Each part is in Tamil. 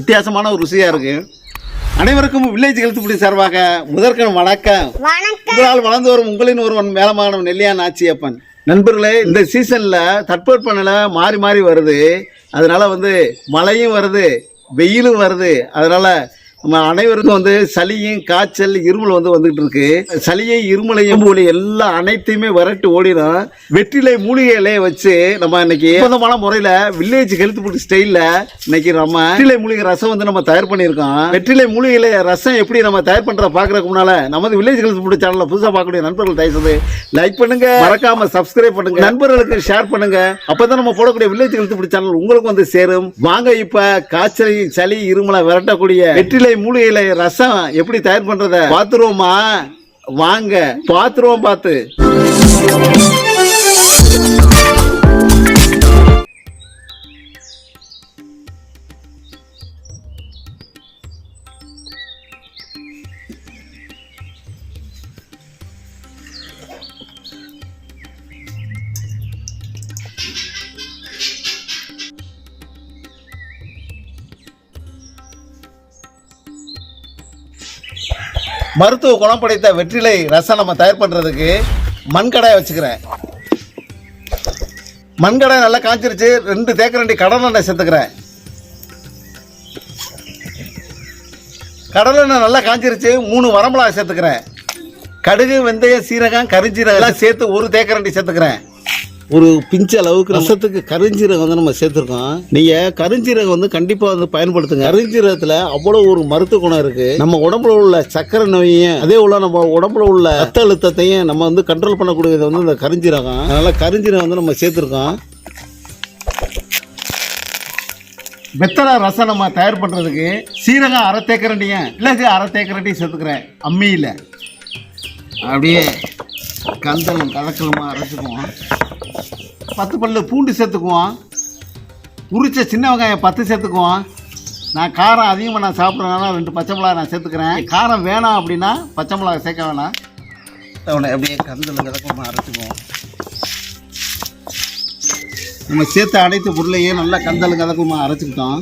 வித்தியாசமான ஒரு ருசியாக இருக்குது அனைவருக்கும் வில்லேஜ் கழுத்துப்படி சார்பாக முதற்கண் வணக்கம். வணக்கம். உங்களால் வளர்ந்து வரும் உங்களின் ஒருவன் மேலமானவன் நெல்லியான் ஆச்சியப்பன் நண்பர்களே இந்த சீசனில் தட்பவெப்பநிலை மாறி மாறி வருது. அதனால வந்து மழையும் வருது வெயிலும் வருது. அதனால நம்ம அனைவருக்கும் வந்து சளியும் காய்ச்சல் இருமல் வந்து வந்துகிட்டு இருக்கு. சளியை இருமலையும் மூலி எல்லாம் அனைத்தையுமே விரட்டு ஓடிடும். வெற்றிலை மூலிகையிலே வச்சு நம்ம இன்னைக்கு சொந்தமான முறையில் வில்லேஜ் ஹெல்த் ஃபுட் ஸ்டைலில் இன்னைக்கு நம்ம வெற்றிலை மூலிகை ரசம் வந்து நம்ம தயார் பண்ணியிருக்கோம். வெற்றிலை மூலிகை ரசம் எப்படி நம்ம தயார் பண்றத பாக்குறதுக்கு முன்னால நமது வில்லேஜ் ஹெல்த் ஃபுட் சேனல்ல புதுசா பார்க்கக்கூடிய நண்பர்கள் தயவுசெய்து லைக் பண்ணுங்க. மறக்காம சப்ஸ்கிரைப் பண்ணுங்க. நண்பர்களுக்கு ஷேர் பண்ணுங்க. அப்பதான் நம்ம போடக்கூடிய வில்லேஜ் ஹெல்த் ஃபுட் சேனல் உங்களுக்கு வந்து சேரும். வாங்க இப்ப காய்ச்சல் சளி இருமலை விரட்டக்கூடிய வெற்றிலை மூலிகை இலை ரசம் எப்படி தயார் பண்றத பாத்துருவோமா? வாங்க பாத்துருவோம் பார்த்து. மருத்துவ குணம் படைத்த வெற்றிலை ரசம் நம்ம தயார் பண்ணுறதுக்கு மண்கடாயை வச்சுக்கிறேன். மண்கடாய் நல்லா காய்ச்சிருச்சு ரெண்டு தேக்கரண்டி கடலெண்ணெய் சேர்த்துக்கிறேன். கடலெண்ணெய் நல்லா காய்ச்சிருச்சு மூணு வரமிளகாய் சேர்த்துக்கிறேன். கடுகு வெந்தயம் சீரகம் கரிஞ்சீரகம் எல்லாம் சேர்த்து ஒரு தேக்கரண்டி சேர்த்துக்கிறேன். ஒரு பிஞ்ச அளவுக்கு ரசத்துக்கு கருஞ்சீரகம் வந்து நம்ம சேர்த்துருக்கோம். நீங்க கருஞ்சீரகம் வந்து கண்டிப்பா வந்து பயன்படுத்துங்க. கருஞ்சீரகத்துல அவ்வளவு ஒரு மருத்துவ குணம் இருக்கு. நம்ம உடம்புல உள்ள சக்கரை நோயையும் அதே உள்ள நம்ம உடம்புல உள்ள ரத்த அழுத்தத்தையும் நம்ம வந்து கண்ட்ரோல் பண்ணக்கூடியது வந்து இந்த கருஞ்சீரகம். அதனால கருஞ்சீரகம் வந்து நம்ம சேர்த்துருக்கோம். வெத்தலை ரசம் நம்ம தயார் பண்ணுறதுக்கு சீரகம் அரை தேக்கரண்டியும் மிளகு அரை தேக்கரண்டியும் சேர்த்துக்கிறேன். அம்மியில். அப்படியே கந்தலும் கதக்கலுமா அரைச்சிக்குவோம். பத்து பல்லு பூண்டு சேர்த்துக்குவோம் உரிச்ச சின்ன வெங்காயம் பத்து சேர்த்துக்குவோம் நான் காரம் அதிகமாக நான் சாப்பிட்றதுனால ரெண்டு பச்சை மிளகா நான் சேர்த்துக்கிறேன். காரம் வேணாம் அப்படின்னா பச்சை மிளகா சேர்க்க வேணாம். அவனை அப்படியே கந்தலும் கதக்கலுமா அரைச்சிக்குவோம். நம்ம சேர்த்த அனைத்து பொருளையும் நல்லா கந்தல் கதக்குமா அரைச்சிக்கிட்டோம்.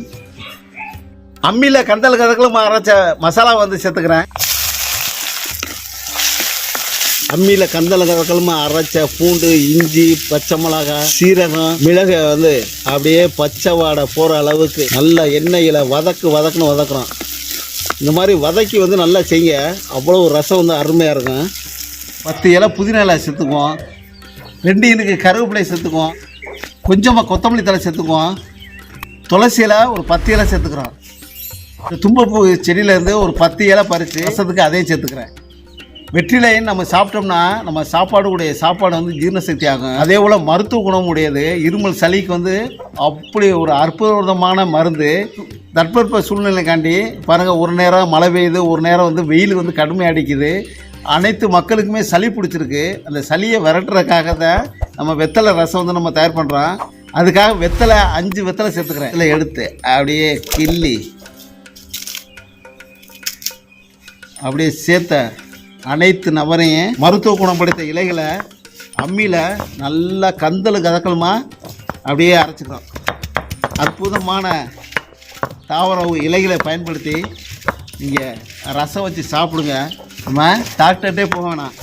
அம்மியில் கந்தல் கதக்கலுமா அரைச்ச மசாலா வந்து சேர்த்துக்கிறேன். அம்மியில் கந்தல கலக்கலமா அரைச்ச பூண்டு இஞ்சி பச்சை மிளகாய் சீரகம் மிளகை வந்து அப்படியே பச்சை வாடை போகிற அளவுக்கு நல்லா எண்ணெயில் வதக்கு வதக்குன்னு வதக்குறோம். இந்த மாதிரி வதக்கி வந்து நல்லா செய்ய அவ்வளோ ரசம் வந்து அருமையாக இருக்கும். பத்து இலை புதினா இலை சேர்த்துக்குவோம். ரெண்டு இனுக்கு கருவேப்பிலை சேர்த்துக்குவோம். கொஞ்சமாக கொத்தமல்லி தலை சேர்த்துக்குவோம். துளசி இலை ஒரு பத்து இலை சேர்த்துக்கிறோம். இந்த தும்பப்பூ செடியிலேருந்து ஒரு பத்து இலை பறித்து ரசத்துக்கு அதையும் சேர்த்துக்கிறேன். வெற்றிலையும் நம்ம சாப்பிட்டோம்னா நம்ம சாப்பாடு உடைய சாப்பாடு வந்து ஜீரண சக்தி ஆகும் அதே போல் மருத்துவ குணம் உடையது இருமல் சளிக்கு வந்து அப்படி ஒரு அற்புதமான மருந்து. தட்பவெப்ப சூழ்நிலைக்காண்டி பாருங்கள் ஒரு நேரம் மழை பெய்யுது ஒரு நேரம் வந்து வெயில் வந்து கடுமையாக அடிக்குது. அனைத்து மக்களுக்குமே சளி பிடிச்சிருக்கு. அந்த சளியை விரட்டுறதுக்காக தான் நம்ம வெத்தலை ரசம் வந்து நம்ம தயார் பண்ணுறோம் அதுக்காக வெத்தலை அஞ்சு வெத்தலை சேர்த்துக்கிறேன். இதில் எடுத்து அப்படியே கிள்ளி அப்படியே சேர்த்த அனைத்து நபரையும் மருத்துவ குணம் படைத்த இலைகளை அம்மியில் நல்லா கந்தல் கதக்கலுமா அப்படியே அரைச்சிக்கிறோம். அற்புதமான தாவர இலைகளை பயன்படுத்தி நீங்கள் ரசம் வச்சு சாப்பிடுங்க. நம்ம டாக்டர்கிட்டே போக வேணாம்.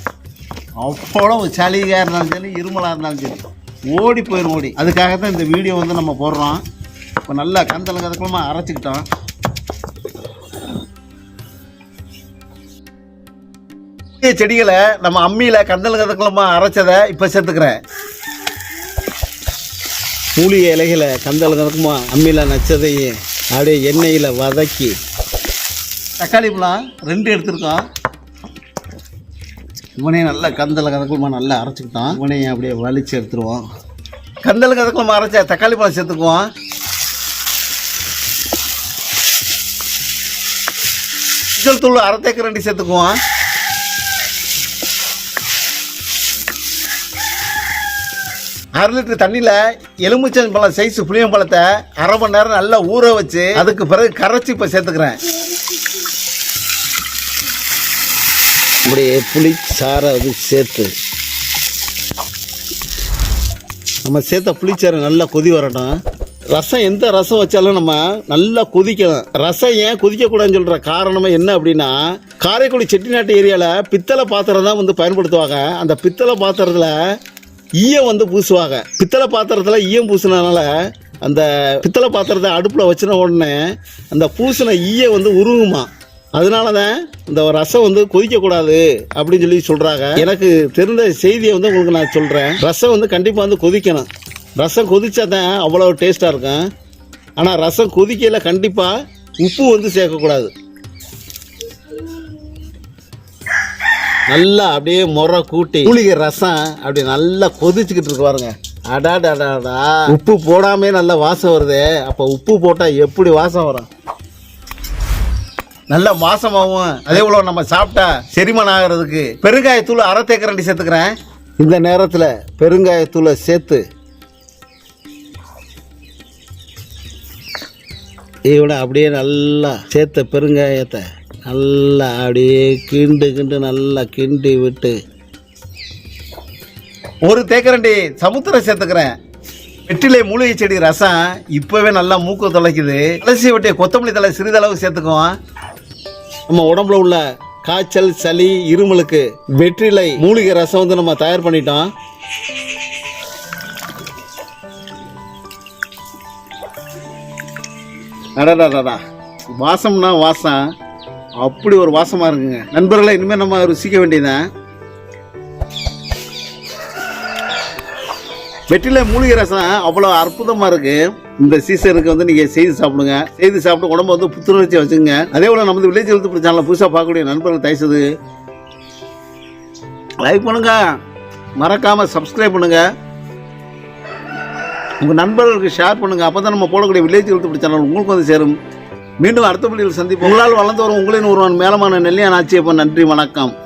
அவ்வளோ சளியாக இருந்தாலும் சரி இருமலாக இருந்தாலும் சரி ஓடி போயிடும் ஓடி. அதுக்காக தான் இந்த வீடியோ வந்து நம்ம போடுறோம். இப்போ நல்லா கந்தல் கதக்கலமாக அரைச்சிக்கிட்டோம். செடிகளை நம்ம அம்மியில் கந்தல் கதக்கலமா அரைச்சதை இப்போ சேர்த்துக்கிறேன். மூலிகை இலைகளை கந்தல் கதக்கமா அம்மியில் நச்சதையும் அப்படியே எண்ணெயில் வதக்கி. தக்காளி பழம் ரெண்டு எடுத்திருக்கோம். இவனையும் நல்லா கந்தல் கதக்கலமா நல்லா அரைச்சிக்கிட்டோம் இவனையும் அப்படியே வலிச்சு எடுத்துருவோம். கந்தல் கதக்கலமா அரைச்ச தக்காளி பழம் சேர்த்துக்குவோம். மஞ்சள் தூள் அரை தேக்க ரெண்டு சேர்த்துக்குவோம். அரை லிட்டர் தண்ணியில் எலுமிச்சம் பழம் சைஸ் புளியம் பழத்தை அரை மணி நேரம் நல்லா ஊற வச்சு அதுக்கு பிறகு கரைச்சி இப்போ சேர்த்துக்கிறேன். அப்படியே புளி சாரை வந்து சேர்த்து. நம்ம சேர்த்த புளிச்சாறு நல்லா கொதி வரட்டும். ரசம் எந்த ரசம் வச்சாலும் நம்ம நல்லா கொதிக்கணும் ரசம் ஏன் கொதிக்கக்கூடாதுன்னு சொல்கிற காரணமே என்ன அப்படின்னா காரைக்குடி செட்டிநாட்டு ஏரியாவில் பித்தளை பாத்திரம் தான் வந்து பயன்படுத்துவாங்க. அந்த பித்தளை பாத்திரத்தில் ஈயம் வந்து பூசுவாங்க. பித்தளை பாத்திரத்தில் ஈயம் பூசினதுனால அந்த பித்தளை பாத்திரத்தை அடுப்பில் வச்சின உடனே அந்த பூசின ஈய வந்து உருகுமா. அதனால தான் இந்த ரசம் வந்து கொதிக்கக்கூடாது அப்படின்னு சொல்லி சொல்கிறாங்க எனக்கு தெரிந்த செய்தியை வந்து உங்களுக்கு நான் சொல்கிறேன் ரசம் வந்து கண்டிப்பாக வந்து கொதிக்கணும். ரசம் கொதிச்சா தான் அவ்வளோ டேஸ்ட்டாக இருக்கும். ஆனால் ரசம் கொதிக்கல கண்டிப்பாக உப்பு வந்து சேர்க்கக்கூடாது. நல்லா அப்படியே முறை கூட்டி மூலிகை ரசம் அப்படி நல்லா கொதிச்சுக்கிட்டு இருக்கு பாருங்க. அடாடாடாடா உப்பு போடாமே நல்ல வாசம் வருது. அப்போ உப்பு போட்டால் எப்படி வாசம் வரும்? நல்ல வாசமாகவும் அதே போல நம்ம சாப்பிட்டா செரிமானம் ஆகிறதுக்கு பெருங்காயத்தூள் அரை தேக்கரண்டி சேர்த்துக்கிறேன். இந்த நேரத்தில் பெருங்காயத்தூளை சேர்த்து இவட அப்படியே நல்லா சேர்த்த பெருங்காயத்தை நல்லா அப்படியே கிண்டு கிண்டு நல்லா கிண்டி விட்டு. ஒரு தேக்கரண்டி சமுத்திரம் சேர்த்துக்கிறேன். வெற்றிலை மூலிகை செடி ரசம் இப்போவே நல்லா மூக்கு தொலைக்குது. துளசி வெட்டிய கொத்தமல்லி தலை சிறிதளவு சேர்த்துக்குவோம். நம்ம உடம்புல உள்ள காய்ச்சல் சளி இருமலுக்கு வெற்றிலை மூலிகை ரசம் வந்து நம்ம தயார் பண்ணிட்டோம். அடடாடா வாசம்னா வாசம் அப்படி ஒரு வாசமாக இருக்குங்க. நண்பர்களை இனிமேல் நம்ம ருசிக்க வேண்டியதான் வெற்றில மூலிகை ரசம் அவ்வளோ அற்புதமாக இருக்கு. இந்த சீசனுக்கு வந்து நீங்கள் செய்து சாப்பிடுங்க. செய்து சாப்பிட்டு உடம்ப வந்து புத்துணர்ச்சியாக வச்சுங்க அதே போல் நமது வில்லேஜ் எழுத்து சேனலை புதுசாக பார்க்கக்கூடிய நண்பர்கள் தயசது லைக் பண்ணுங்க. மறக்காமல் சப்ஸ்கிரைப் பண்ணுங்க. உங்கள் நண்பர்களுக்கு ஷேர் பண்ணுங்கள் அப்போ தான் நம்ம போடக்கூடிய வில்லேஜ் எழுத்து சேனல் உங்களுக்கு வந்து சேரும். மீண்டும் அடுத்த பள்ளியில் சந்திப்போம். உங்களால் வளர்ந்து வரும் உங்களின் ஒருவன் மேலமான நெல்லியான் ஆட்சியப்பன். நன்றி வணக்கம்.